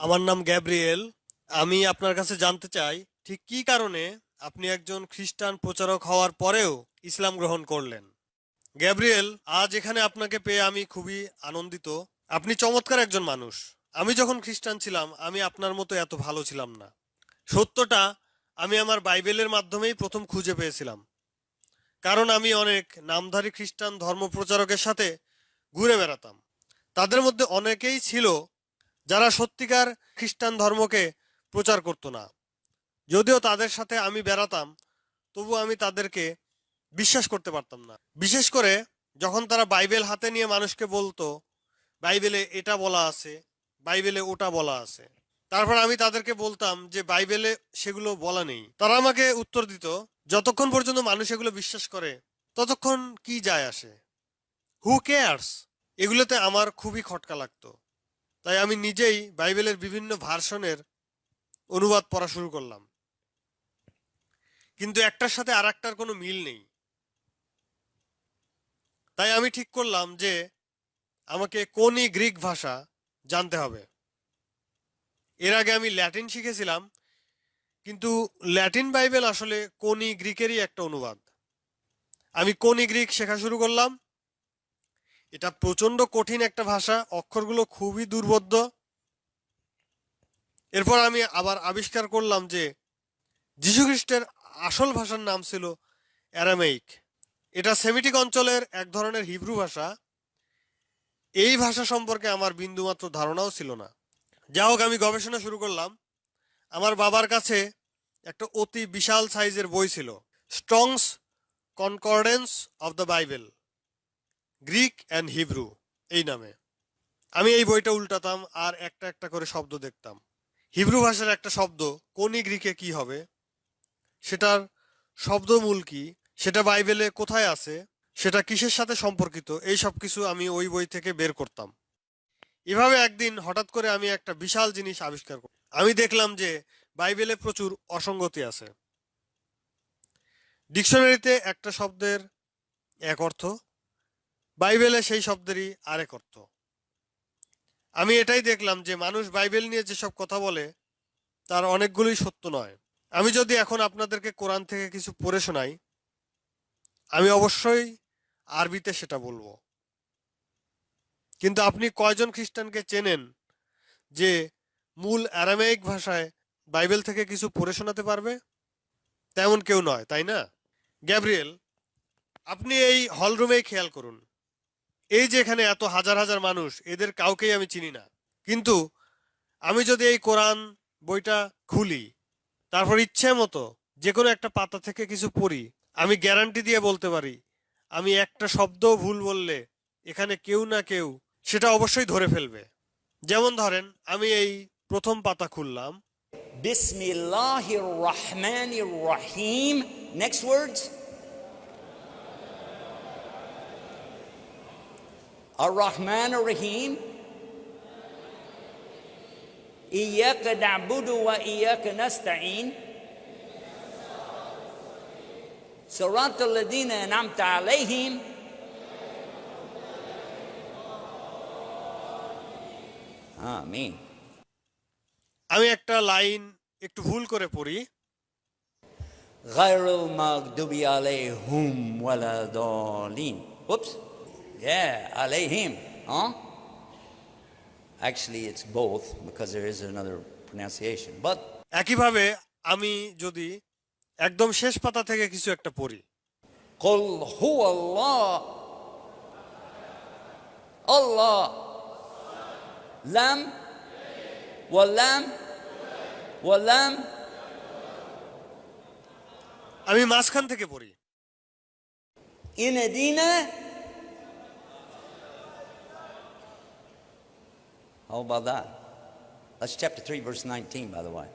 আমার নাম গ্যাব্রিয়েল। আমি আপনার কাছে জানতে চাই, ঠিক কী কারণে আপনি একজন খ্রিস্টান প্রচারক হওয়ার পরেও ইসলাম গ্রহণ করলেন? গ্যাব্রিয়েল, আজ এখানে আপনাকে পেয়ে আমি খুবই আনন্দিত। আপনি চমৎকার একজন মানুষ। আমি যখন খ্রিস্টান ছিলাম, আমি আপনার মতো এত ভালো ছিলাম না। সত্যটা, আমি আমার বাইবেলের মাধ্যমেই প্রথম খুঁজে পেয়েছিলাম। কারণ আমি অনেক নামধারী খ্রিস্টান ধর্মপ্রচারকের সাথে ঘুরে বেড়াতাম। তাদের মধ্যে অনেকেই ছিল যারা সত্যিকার খ্রিস্টান ধর্মকে প্রচার করতো না। যদিও তাদের সাথে আমি বেড়াতাম, তবু আমি তাদেরকে বিশ্বাস করতে পারতাম না। বিশেষ করে যখন তারা বাইবেল হাতে নিয়ে মানুষকে বলতো, বাইবেলে এটা বলা আছে, বাইবেলে ওটা বলা আছে। তারপর আমি তাদেরকে বলতাম যে বাইবেলে সেগুলো বলা নেই। তারা আমাকে উত্তর দিত, যতক্ষণ পর্যন্ত মানুষ এগুলো বিশ্বাস করে, ততক্ষণ কি যায় আসে। হু কেয়ার্স এগুলোতে আমার খুবই খটকা লাগতো। তাই আমি নিজেই বাইবেলের বিভিন্ন ভার্সনের অনুবাদ পড়া শুরু করলাম। কিন্তু একটার সাথে আর একটার কোনো মিল নেই। তাই আমি ঠিক করলাম যে আমাকে কোনই গ্রিক ভাষা জানতে হবে। এর আগে আমি ল্যাটিন শিখেছিলাম, কিন্তু ল্যাটিন বাইবেল আসলে কোনি গ্রিকেরই একটা অনুবাদ। আমি কোনি গ্রিক শেখা শুরু করলাম এটা প্রচণ্ড কঠিন একটা ভাষা, অক্ষরগুলো খুবই দুর্বোধ্য। এরপর আমি আবার আবিষ্কার করলাম যে যীশুখ্রিস্টের আসল ভাষার নাম ছিল অ্যারামেইক। এটা সেমিটিক অঞ্চলের এক ধরনের হিব্রু ভাষা। এই ভাষা সম্পর্কে আমার বিন্দুমাত্র ধারণাও ছিল না। যা হোক, আমি গবেষণা শুরু করলাম। আমার বাবার কাছে একটা অতি বিশাল সাইজের বই ছিল, Strong's concordance of the Bible. Greek and Hebrew এই নামে। আমি এই বইটা উল্টাতাম আর একটা একটা করে শব্দ দেখতাম। হিব্রু ভাষার একটা শব্দ, কোনি গ্রিকে কি হবে? সেটার শব্দমূল কি? সেটা বাইবেলে কোথায় আছে? সেটা কিসের সাথে সম্পর্কিত? এই সব কিছু আমি ওই বই থেকে বের করতাম। এভাবে একদিন হঠাৎ করে আমি একটা বিশাল জিনিস আবিষ্কার করি আমি দেখলাম যে বাইবেলে প্রচুর অসঙ্গতি আছে। ডিকশনারিতে একটা শব্দের এক অর্থ বাইবেলে সেই শব্দেরই আরেক অর্থ। আমি এটাই দেখলাম যে মানুষ বাইবেল নিয়ে যেসব কথা বলে, তার অনেকগুলোই সত্য নয়। আমি যদি এখন আপনাদেরকে কোরআন থেকে কিছু পড়ে শোনাই, আমি অবশ্যই আরবিতে সেটা বলব। কিন্তু আপনি কয়জন খ্রিস্টানকে চেনেন যে মূল অ্যারামেইক ভাষায় বাইবেল থেকে কিছু পড়ে শোনাতে পারবে? তেমন কেউ নয়, তাই না? গ্যাব্রিয়েল, আপনি এই হলরুমেই খেয়াল করুন। এই যে এখানে এত হাজার হাজার মানুষ, এদের কাউকেই আমি চিনি না কিন্তু আমি যদি এই কোরআন বইটা খুলি, তারপর ইচ্ছে মতো যে কোনো একটা পাতা থেকে কিছু পড়ি, আমি গ্যারান্টি দিয়ে বলতে পারি, আমি একটা শব্দ ভুল বললে এখানে কেউ না কেউ সেটা অবশ্যই ধরে ফেলবে যেমন ধরেন, আমি এই প্রথম পাতা খুললাম Bismillahir Rahmanir Rahim. Next words. Ar Rahman Ar Rahim. إياك نعبد وإياك نستعين صراط الذين أنعمت عليهم آمين আমি একটা লাইন একটু ভুল করে পড়ি غير المغضوب عليهم ولا الضالين. Whoops. Yeah, alayhim. Huh? Actually, it's both because there is another pronunciation. But একইভাবে আমি যদি একদম শেষ পাতা থেকে কিছু একটা পড়ি কল হু আল্লাহ আল্লাহ লাম ওয়াল্লাম ওয়াল্লাম আমি মাঝখান থেকে পড়ি ইন দিনা How about that? That's chapter 3, verse 19, by the way.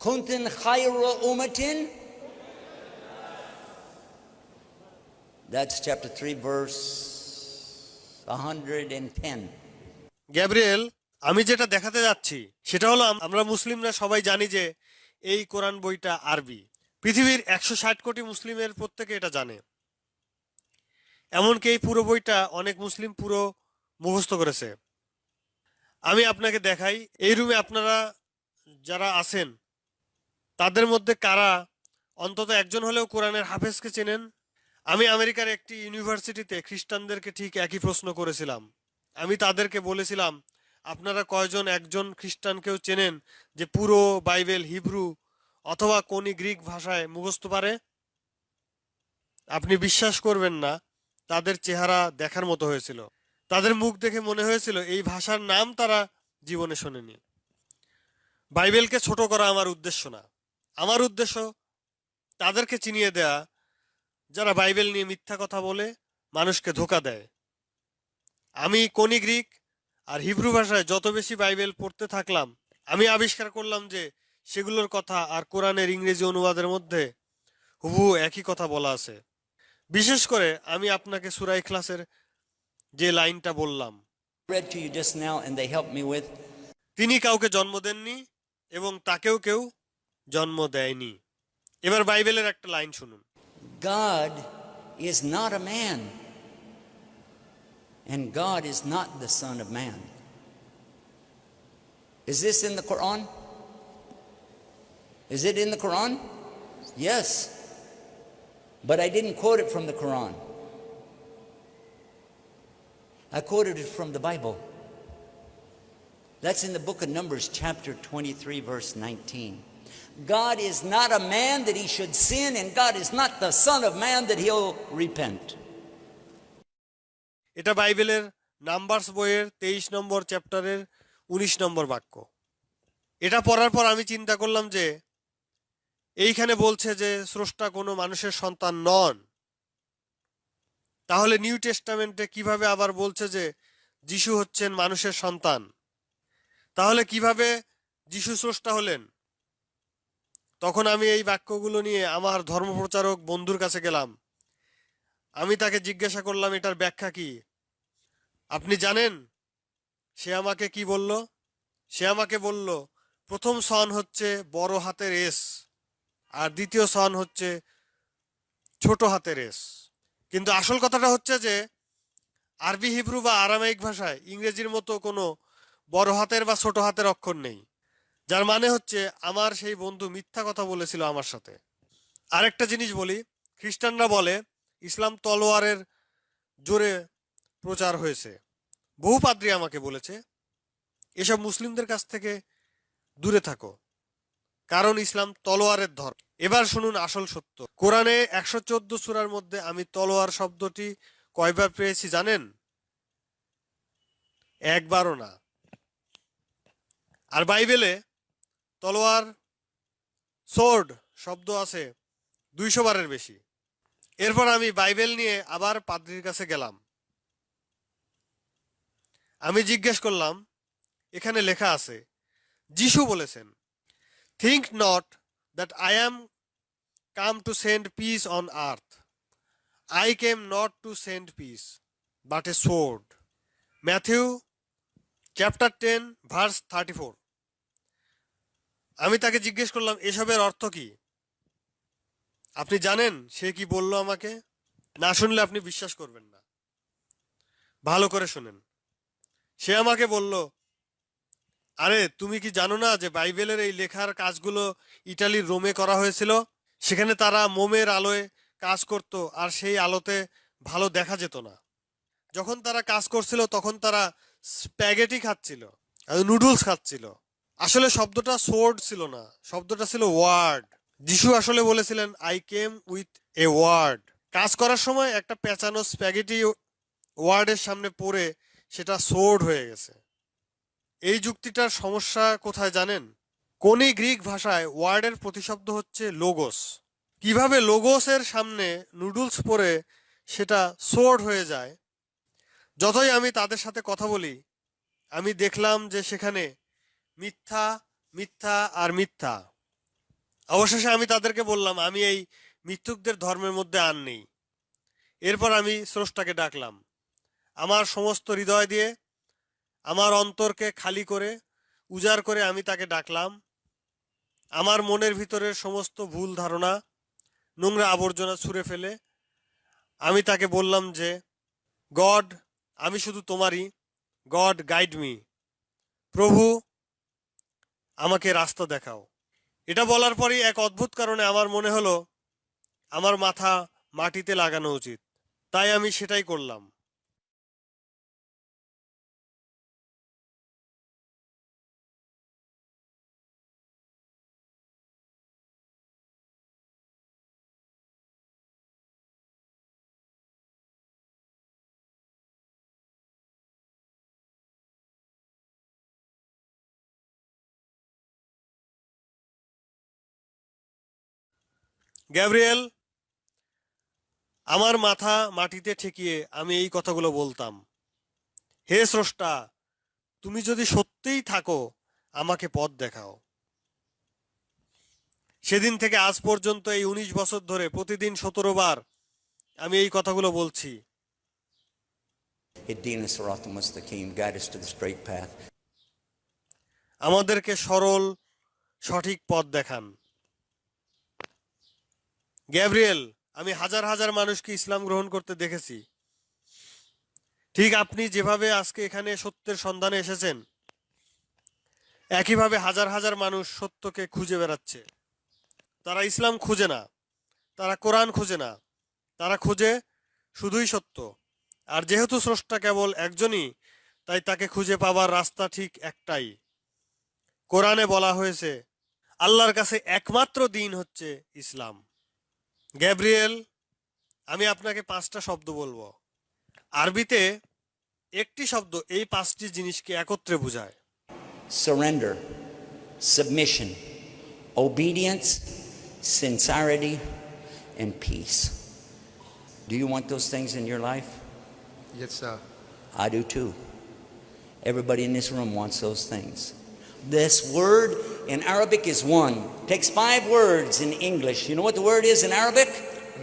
Kuntin khayra umatin. That's chapter 3, verse 110. Gabriel, আমি যেটা দেখাতে যাচ্ছি সেটা হলো আমরা মুসলিমরা সবাই জানি যে এই কোরআন বইটা আরবি পৃথিবীর একশো ষাট কোটি মুসলিমের প্রত্যেকে এটা জানে এমনকি এই পুরো বইটা অনেক মুসলিম পুরো মুখস্থ করেছে। আমি আপনাকে দেখাই, এই রুমে আপনারা যারা আছেন, তাদের মধ্যে কারা অন্তত একজন হলেও কোরআনের হাফেজকে চেনেন? আমি আমেরিকার একটি ইউনিভার্সিটিতে খ্রিস্টানদেরকে ঠিক একই প্রশ্ন করেছিলাম। আমি তাদেরকে বলেছিলাম, আপনারা কয়জন একজন খ্রিস্টানকেও চেনেন যে পুরো বাইবেল হিব্রু অথবা কোনি গ্রিক ভাষায় মুখস্থ পারে? আপনি বিশ্বাস করবেন না, তাদের চেহারা দেখার মতো হয়েছিল। তাদের মুখ দেখে মনে হয়েছিল এই ভাষার নাম তারা জীবনে শোনেনি। বাইবেলকে ছোট করা আমার উদ্দেশ্য না। আমার উদ্দেশ্য তাদেরকে চিনিয়ে দেয়া, যারা বাইবেল নিয়ে মিথ্যা কথা বলে, মানুষকে ধোকা দেয়। আমি কোনি গ্রিক আর হিব্রু ভাষায় যত বেশি বাইবেল পড়তে থাকলাম, আমি আবিষ্কার করলাম যে সেগুলোর কথা আর কোরআনের ইংরেজি অনুবাদের মধ্যে হুবহু একই কথা বলা আছে। বিশেষ করে আমি আপনাকে সুরাই ক্লাসের যে লাইনটা বললাম read to you just now and they helped me with. তিনি কাউকে জন্ম দেননি এবং তাকেও কেউ জন্ম দেয়নি এবার বাইবেলের একটা লাইন শুনুন God is not a man, and God is not the Son of Man. Is this in the Quran? Is it in the Quran? Yes. But I didn't quote it from the Quran. I quoted it from the Bible. That's in the book of Numbers, chapter 23, verse 19. God is not a man that he should sin, and God is not the Son of Man that he'll repent. এটা বাইবেলের numbers বইয়ের তেইশ নম্বর চ্যাপ্টারের উনিশ নম্বর বাক্য এটা পড়ার পর আমি চিন্তা করলাম যে এইখানে বলছে যে স্রষ্টা কোনো মানুষের সন্তান নন তাহলে নিউ টেস্টামেন্টে কীভাবে আবার বলছে যে যিশু হচ্ছেন মানুষের সন্তান? তাহলে কীভাবে যিশু স্রষ্টা হলেন? তখন আমি এই বাক্যগুলো নিয়ে আমার ধর্মপ্রচারক বন্ধুর কাছে গেলাম। আমি তাকে জিজ্ঞাসা করলাম, এটার ব্যাখ্যা কি? আপনি জানেন? সে আমাকে কি বলল? সে আমাকে বলল, প্রথম সন হচ্ছে বড় হাতের এস, আর দ্বিতীয় সন হচ্ছে ছোট হাতের এস। কিন্তু আসল কথাটা হচ্ছে যে, আরবি, হিব্রু বা আরামাইক ভাষায় ইংরেজির মতো কোনো বড় হাতের বা ছোট হাতের অক্ষর নেই। যার মানে হচ্ছে, আমার সেই বন্ধু মিথ্যা কথা বলেছিল আমার সাথে। আরেকটা জিনিস বলি, খ্রিস্টানরা বলে, ইসলাম তলোয়ারের জোরে প্রচার হয়েছে। বহু পাদ্রী আমাকে বলেছে, এসব মুসলিমদের কাছ থেকে দূরে থাকো। কারণ ইসলাম তলোয়ারের ধর এবার শুনুন আসল সত্য। কোরআনে একশো চোদ্দ সুরার মধ্যে আমি তলোয়ার শব্দটি কয়বার পেয়েছি জানেন? একবারও না। আর বাইবেলে তলোয়ার, সোর্ড শব্দ আছে দুইশো বারের বেশি। এরপর আমি বাইবেল নিয়ে আবার পাদ্রির কাছে গেলাম। আমি জিজ্ঞেস করলাম, এখানে লেখা আছে, যিশু বলেছেন think not that I am come to send peace on earth I came not to send peace but a sword Matthew chapter ten verse thirty four আমি তাকে জিজ্ঞেস করলাম, এসবের অর্থ কি? আপনি জানেন, সে কি বলল আমাকে? না শুনলে আপনি বিশ্বাস করবেন না। ভালো করে শুনেন। সে আমাকে বলল আরে, তুমি কি জানো না যে বাইবেলের এই লেখার কাজগুলো ইটালির রোমে করা হয়েছিল? সেখানে তারা মোমের আলোয় কাজ করত আর সেই আলোতে ভালো দেখা যেত না। যখন তারা কাজ করছিল, তখন তারা স্প্যাগেটি খাচ্ছিল নুডলস খাচ্ছিল। আসলে শব্দটা সোর্ড ছিল না, শব্দটা ছিল ওয়ার্ড। যিশু আসলে বলেছিলেন I came with a word কাজ করার সময় একটা পেঁচানো স্প্যাগেটি ওয়ার্ডের সামনে পড়ে সেটা সোর্ড হয়ে গেছে। এই যুক্তিটার সমস্যা কোথায় জানেন? কোনি গ্রিক ভাষায় ওয়ার্ডের প্রতিশব্দ হচ্ছে লোগোস কীভাবে লোগোসের সামনে নুডলস পরে সেটা সোর্ড হয়ে যায়? যতই আমি তাদের সাথে কথা বলি, আমি দেখলাম যে সেখানে মিথ্যা মিথ্যা আর মিথ্যা। অবশেষে আমি তাদেরকে বললাম, আমি এই মিথ্যুকদের ধর্মের মধ্যে আর নেই। এরপর আমি স্রষ্টাকে ডাকলাম, আমার সমস্ত হৃদয় দিয়ে আমার অন্তরকে খালি করে, উজাড় করে আমি তাকে ডাকলাম। আমার মনের ভিতরের সমস্ত ভুল ধারণা নোংরা আবর্জনা ছুঁড়ে ফেলে। আমি তাকে বললাম যে, গড, আমি শুধু তোমারই। God, guide me. প্রভু, আমাকে রাস্তা দেখাও। এটা বলার পরই এক অদ্ভুত কারণে আমার মনে হলো, আমার মাথা মাটিতে লাগানো উচিত। তাই আমি সেটাই করলাম। গ্যাব্রিয়েল আমার মাথা মাটিতে ঠেকিয়ে আমি এই কথাগুলো বলতাম। হে স্রষ্টা তুমি যদি সত্যিই থাকো আমাকে পথ দেখাও। সেদিন থেকে আজ পর্যন্ত এই উনিশ বছর ধরে প্রতিদিন সতেরো বার আমি এই কথাগুলো বলছি. আমাদেরকে সরল সঠিক পথ দেখান। গ্যাব্রিয়েল, আমি হাজার হাজার মানুষকে ইসলাম গ্রহণ করতে দেখেছি। ঠিক আপনি যেভাবে আজকে এখানে সত্যের সন্ধানে এসেছেন, একইভাবে হাজার হাজার মানুষ সত্যকে খুঁজে বেড়াচ্ছে। তারা ইসলাম খুঁজে না, তারা কোরআন খুঁজে না, তারা খুঁজে শুধুই সত্য। আর যেহেতু স্রষ্টা কেবল একজনই, তাই তাকে খুঁজে পাবার রাস্তা ঠিক একটাই। কোরআনে বলা হয়েছে, আল্লাহর কাছে একমাত্র দিন হচ্ছে ইসলাম। গ্যাব্রিয়েল আমি আপনাকে পাঁচটা শব্দ বলব। আরবিতে একটি শব্দ এই পাঁচটি জিনিসকে একত্রে বুঝায়। Surrender submission obedience sincerity and peace do you want those things life yes sir I do to everybody in this This word in Arabic is one. Takes five words in English. You know what the word is in Arabic?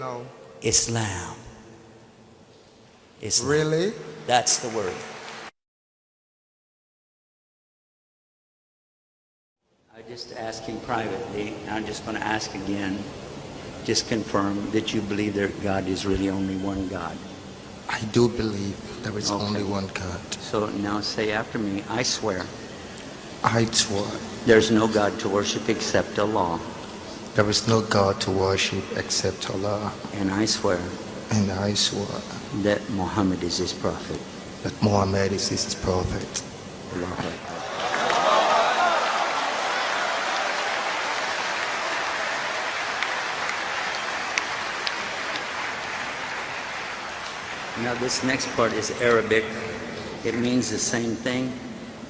No. Islam. Islam. Really? That's the word. I just asked him privately. I'm just going to ask again. Just confirm that you believe that God is really only one God. I do believe there is Okay. only one God. So now say after me I swear I swear there's no God to worship except Allah. there is no God to worship except Allah. And I swear And I swear that Muhammad is his prophet. that Muhammad is his prophet. Akbar. Now, this next part is Arabic. It means the same thing,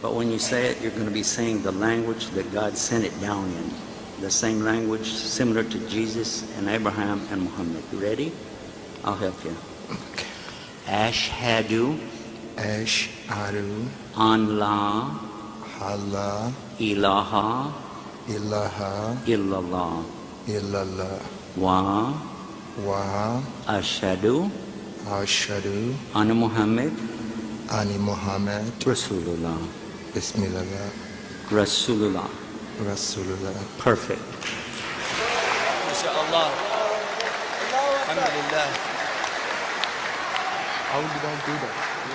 but when you say it, you're going to be saying the language that God sent it down in. The same language similar to Jesus and Abraham and Muhammad. You ready? I'll help you. Okay. Ashhadu Ashhadu an la Allah ilaha. Ilaha. Illallah. Illallah. Wa. Wa. Ashhadu ashhadu anna Muhammad. Ani Muhammad. Rasulullah. Bismillah. Rasulullah. Rasulullah. Perfect. MashaAllah. Alhamdulillah. How would you do that?